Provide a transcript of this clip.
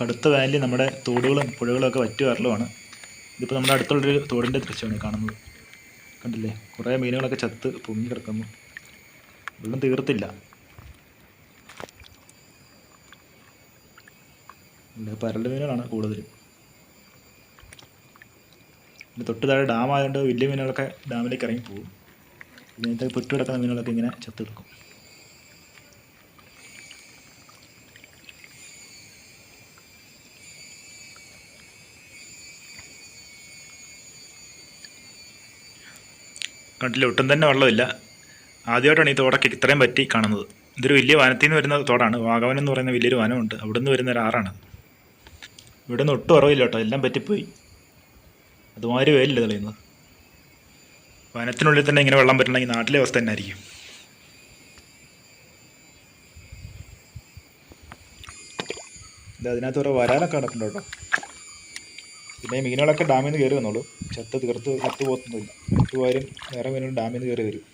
കടുത്ത വാലി നമ്മുടെ തോടുകളും പുഴകളും ഒക്കെ വറ്റി വരലുമാണ് ഇതിപ്പോൾ നമ്മുടെ അടുത്തുള്ളൊരു തോടിന്റെ ദൃശ്യമാണ് കാണുന്നത്. കണ്ടില്ലേ? കുറേ മീനുകളൊക്കെ ചത്ത് പൊങ്ങി കിടക്കുന്നു. വെള്ളം തീർത്തില്ല. പരൽ മീനുകളാണ് കൂടുതലും. പിന്നെ തൊട്ട് താഴെ ഡാം ആയതുകൊണ്ട് വലിയ മീനുകളൊക്കെ ഡാമിലേക്ക് ഇറങ്ങി പോകും. ഇതിനകത്ത് പുറ്റു കിടക്കുന്ന മീനുകളൊക്കെ ഇങ്ങനെ ചത്ത് കണ്ടില്ല ഒട്ടും തന്നെ വെള്ളമില്ല. ആദ്യമായിട്ടാണ് ഈ തോടൊക്കെ ഇത്രയും പറ്റി കാണുന്നത്. ഇതൊരു വലിയ വനത്തിൽ നിന്ന് വരുന്ന തോടാണ്. വാഗവൻ എന്ന് പറയുന്ന വലിയൊരു വനമുണ്ട്. അവിടെ നിന്ന് വരുന്ന ഒരു ആറാണ്. ഇവിടെ നിന്ന് ഒട്ടും അറിവില്ല കേട്ടോ. എല്ലാം പറ്റിപ്പോയി. അതുമാതിരി വേലില്ല തെളിയുന്നത്. വനത്തിനുള്ളിൽ തന്നെ ഇങ്ങനെ വെള്ളം പറ്റണമെങ്കിൽ നാട്ടിലെ അവസ്ഥ തന്നെ ആയിരിക്കും ഇത് അതിനകത്ത് ഓരോ വരാനൊക്കെ കിടപ്പുണ്ട് കേട്ടോ. പിന്നെ ഈ മീനുകളൊക്കെ ഡാമിൽ നിന്ന് കയറി വന്നോളൂ. ചത്ത് തീർത്ത് ചത്ത് പോകത്തൊന്നുമില്ല പോയാലും വേറെ മീനുകൾ ഡാമിൽ നിന്ന് കയറി വരും.